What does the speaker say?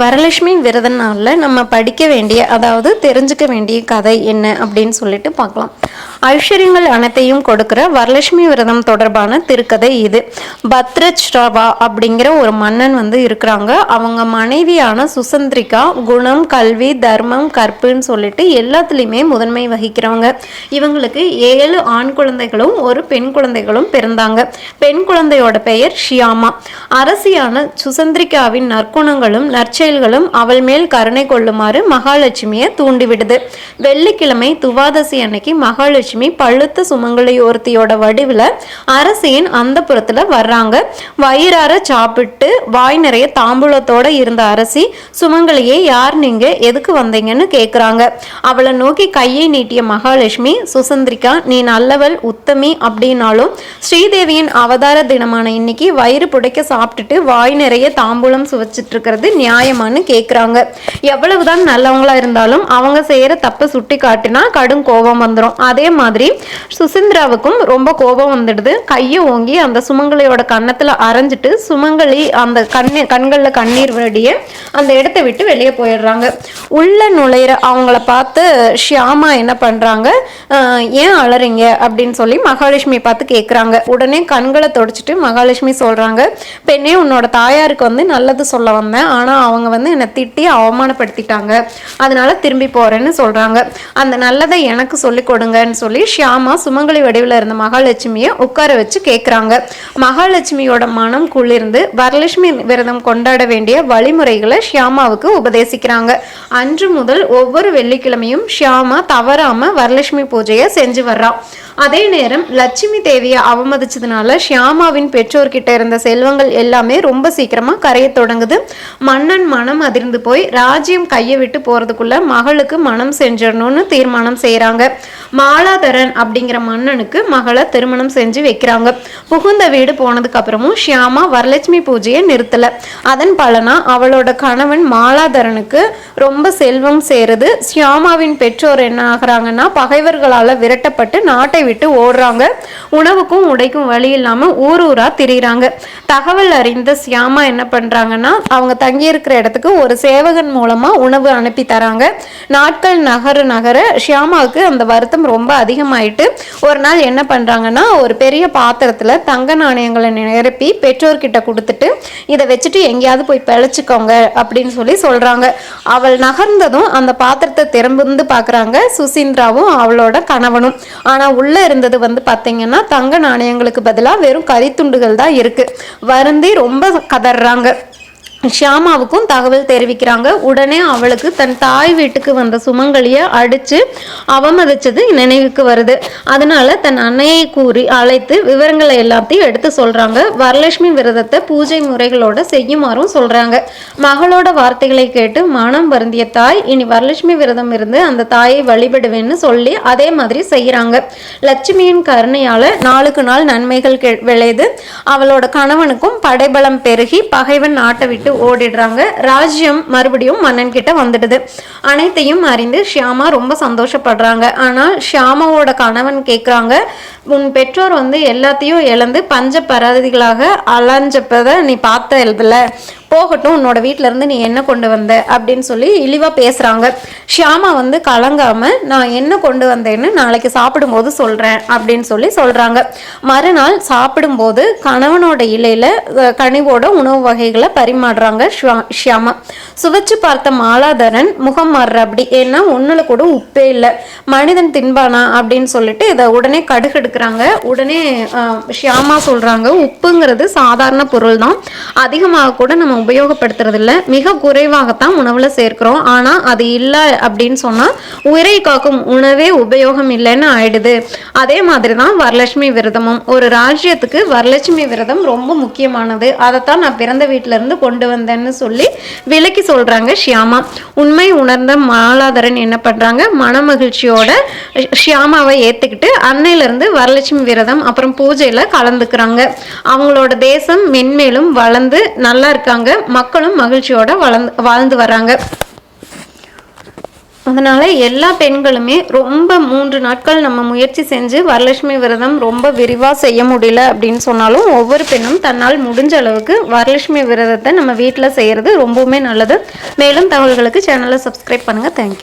வரலட்சுமி விரத நாளில் நம்ம படிக்க வேண்டிய அதாவது தெரிஞ்சுக்க வேண்டிய கதை என்ன அப்படின்னு சொல்லிட்டு பார்க்கலாம். ஐஸ்வர்யங்கள் அனைத்தையும் கொடுக்கிற வரலட்சுமி விரதம் தொடர்பான திருக்கதை இது. பத்ரச்ரவா அப்படிங்கிற ஒரு மன்னன் வந்து இருக்கிறாங்க. அவங்க மனைவியான சுசந்திரிகா குணம் கல்வி தர்மம் கற்புன்னு சொல்லிட்டு எல்லாத்துலேயுமே முதன்மை வகிக்கிறவங்க. இவங்களுக்கு ஏழு ஆண் குழந்தைகளும் ஒரு பெண் குழந்தைகளும் பிறந்தாங்க. பெண் குழந்தையோட பெயர் ஷியாமா. அரசியான சுசந்திரிகாவின் நற்குணங்களும் நற்செயல்களும் அவள் மேல் கருணை கொள்ளுமாறு மகாலட்சுமியை தூண்டிவிடுது. வெள்ளிக்கிழமை துவாதசி அன்னைக்கு மகாலட்சுமி பழுத்த சுமங்கலி வடிவில் அரசியின் அந்த புறத்தில் வர்றாங்க. வயிறார சாப்பிட்டு வாய் நிறைய தாம்பூலத்தோட இருந்த அரசி சுமங்கலியை யார் நீங்க? எதுக்கு வந்தீங்கன்னு கேக்குறாங்க. அவளை நோக்கி கையை நீட்டிய மகாலட்சுமி சுசந்திரிகா நீ நல்லவள் உத்தமி அப்படின்னாலும் ஸ்ரீதேவியின் அவதார தினமான இன்னைக்கு வயிறு புடைக்க சாப்பிட்டுட்டு வாய் நிறைய தாம்பூலம் சுவைச்சிட்டு இருக்கிறது நியாயமான்னு கேக்குறாங்க. எவ்வளவுதான் நல்லவங்களா இருந்தாலும் அவங்க செய்யற தப்பை சுட்டி காட்டினா கடும் கோபம் வந்துடும் அதே மாதிரி சுசீந்திராவுக்கும் ரொம்ப கோபம் வந்துடுது. கையை ஓங்கி அந்த சுமங்கலியோட கன்னத்துல அரைஞ்சிட்டு சுமங்கலி அந்த கண்ணி கண்கள்ல கண்ணீர் வடிய அந்த இடத்த விட்டு வெளியே போயிடுறாங்க. உள்ள நுழையிற அவங்கள பார்த்து ஷியாமா என்ன பண்றாங்க? ஏன் அலறிங்க? அப்படின்னு சொல்லி மகாலட்சுமி பார்த்து கேட்குறாங்க உடனே கண்களை தொடச்சிட்டு மகாலட்சுமி சொல்றாங்க பெண்ணே உன்னோட தாயாருக்கு வந்து நல்லது சொல்ல வந்தேன். ஆனா அவங்க வந்து என்னை திட்டி அவமானப்படுத்திட்டாங்க. அதனால திரும்பி போறேன்னு சொல்றாங்க. அந்த நல்லதை எனக்கு சொல்லி கொடுங்கன்னு சொல்லி ஷியாமா சுமங்கலி வடிவில் இருந்த மகாலட்சுமியை உட்கார வச்சு கேட்குறாங்க மகாலட்சுமியோட மனம் குளிர்ந்து வரலட்சுமி விரதம் கொண்டாட வேண்டிய வழிமுறைகளை ஷியாமாவுக்கு உபதேசிக்கிறாங்க. அன்று முதல் ஒவ்வொரு வெள்ளிக்கிழமையும் ஷியாமா தவறாம வரலட்சுமி பூஜையை செஞ்சு வர்றான் அதே நேரம் லட்சுமி தேவியை அவமதிச்சதுனால ஷியாமாவின் பெற்றோர்கிட்ட இருந்த செல்வங்கள் எல்லாமே ரொம்ப சீக்கிரமா கரைய தொடங்குது. மன்னன் மனம் அதிர்ந்து போய் ராஜ்யம் கையை விட்டு போறதுக்குள்ள மகளுக்கு மனம் செஞ்சிடணும்னு தீர்மானம் செய்கிறாங்க மாலாதரன் அப்படிங்கிற மன்னனுக்கு மகளை திருமணம் செஞ்சு வைக்கிறாங்க. புகுந்த வீடு போனதுக்கு அப்புறமும் ஷியாமா வரலட்சுமி பூஜையை நிறுத்தல. அதன் பலனா அவளோட கணவன் மாலாதரனுக்கு ரொம்ப செல்வம் சேருது. ஷியாமாவின் பெற்றோர் என்ன ஆகுறாங்கன்னா பகைவர்களால விரட்டப்பட்டு நாட்டை விட்டு ஓடுறாங்க. உணவுக்கும் உடைக்கும் வழி இல்லாமல் ஊர் ஊரா திரியிறாங்க. தகவல் அறிந்த சியாமா என்ன பண்றாங்கன்னா அவங்க தங்கியிருக்கிற இடத்துக்கு ஒரு சேவகன் மூலமா உணவு அனுப்பி தராங்க. நாட்கள் நகர நகர ஷியாமாவுக்கு அந்த வருத்தம் ரொம்ப அதிகமாயிட்டு ஒரு நாள் என்ன பண்றாங்கன்னா ஒரு பெரிய பாத்திரத்துல தங்க நாணயங்களை நிரப்பி பெற்றோர்கிட்ட கொடுத்துட்டு இதை வச்சுட்டு எங்கேயாவது போய் பிழைச்சிக்கோங்க அப்படின்னு சொல்லி சொல்றாங்க. அவள் நகர்ந்ததும் அந்த பாத்திரத்தை திரும்பந்து பார்க்கறாங்க. சுசீந்திராவும் அவளோட கணவனும். ஆனா உள்ள இருந்தது வந்து பாத்தீங்கன்னா தங்க நாணயங்களுக்கு பதிலா வெறும் கரித்துண்டுகள் தான் இருக்கு. வருந்தி ரொம்ப கதறாங்க ஷியாமாவுக்கும் தகவல் தெரிவிக்கிறாங்க. உடனே அவளுக்கு தன் தாய் வீட்டுக்கு வந்த சுமங்கலிய அடிச்சு அவமதிச்சது நினைவுக்கு வருது. அதனால தன் அன்னையை கூறி அழைத்து விவரங்களை எல்லாத்தையும் எடுத்து சொல்றாங்க. வரலட்சுமி விரதத்தை பூஜை முறைகளோட செய்யுமாறும் சொல்றாங்க. மகளோட வார்த்தைகளை கேட்டு மனம் வருந்திய தாய் இனி வரலட்சுமி விரதம் இருந்து அந்த தாயை வழிபடுவேன்னு சொல்லி அதே மாதிரி செய்யறாங்க லட்சுமியின் கருணையால நாளுக்கு நாள் நன்மைகள் கெ- விளையுது. அவளோட கணவனுக்கும் படைபலம் பெருகி பகைவன் நாட்டை விட்டு ஓடிடுறாங்க. ராஜ்யம் மறுபடியும் மன்னன் கிட்ட வந்துடுது. அனைத்தையும் அறிந்து ஷியாமா ரொம்ப சந்தோஷப்படுறாங்க. ஆனால் ஷியாமாவோட கணவன் கேட்குறாங்க உன் பெற்றோர் வந்து எல்லாத்தையும் இழந்து பஞ்ச பராதிகளாக அலைஞ்சப்பதை நீ பார்த்த எழுதல போகட்டும் உன்னோட வீட்டிலேருந்து இருந்து நீ என்ன கொண்டு வந்த? அப்படின்னு சொல்லி இழிவாக பேசுகிறாங்க ஷியாமா வந்து கலங்காமல் நான் என்ன கொண்டு வந்தேன்னு நாளைக்கு சாப்பிடும்போது சொல்கிறேன் அப்படின்னு சொல்லி சொல்கிறாங்க மறுநாள் சாப்பிடும்போது கணவனோட இலையில் கனிவோட உணவு வகைகளை பரிமாறுறாங்க ஷியா- ஷியாமா. சுவைச்சு பார்த்த மாலாதரன் முகம் மாறுற அப்படி ஏன்னா ஒன்றில் கூட உப்பே இல்லை. மனிதன் தின்பானா? அப்படின்னு சொல்லிட்டு இதை உடனே கடுகெடுக்கிறாங்க. உடனே ஷியாமா சொல்கிறாங்க உப்புங்கிறது சாதாரண பொருள் தான் அதிகமாக கூட நம்ம உபயோகப்படுத்துறது இல்ல மிக குறைவாகத்தான் உணவில் சேர்க்கிறோம். ஆனால் அது இல்லை அப்படின்னு சொன்னால் உயிரை காக்கும் உணவே உபயோகம் இல்லைன்னு ஆயிடுது. அதே மாதிரி தான் வரலட்சுமி விரதமும். ஒரு ராஜ்யத்துக்கு வரலட்சுமி விரதம் ரொம்ப முக்கியமானது. அதைத்தான் நான் பிறந்த வீட்டிலேருந்து இருந்து கொண்டு வந்தேன்னு சொல்லி விலக்கி சொல்கிறாங்க ஷியாமா. உண்மை உணர்ந்த மாலாதரன் என்ன பண்றாங்க? மனமகிழ்ச்சியோட ஷியாமாவை ஏற்றுக்கிட்டு அன்னையிலேருந்து வரலட்சுமி விரதம் அப்புறம் பூஜையில் கலந்துக்கிறாங்க. அவங்களோட தேசம் மென்மேலும் வளர்ந்து நல்லா இருக்காங்க. மக்களும் மகிழ்ச்சியோட வளர்ந்து வாழ்ந்து வராங்க அதனால் எல்லா பெண்களுமே ரொம்ப மூன்று நாட்கள் நம்ம முயற்சி செஞ்சு வரலட்சுமி விரதம் ரொம்ப விரிவாக செய்ய முடியல அப்படின்னு சொன்னாலும் ஒவ்வொரு பெண்ணும் தன்னால் முடிஞ்ச அளவுக்கு வரலட்சுமி விரதத்தை நம்ம வீட்டில் செய்கிறது ரொம்பவுமே நல்லது. மேலும் தகவல்களுக்கு சேனலை சப்ஸ்கிரைப் பண்ணுங்கள் தேங்க்யூ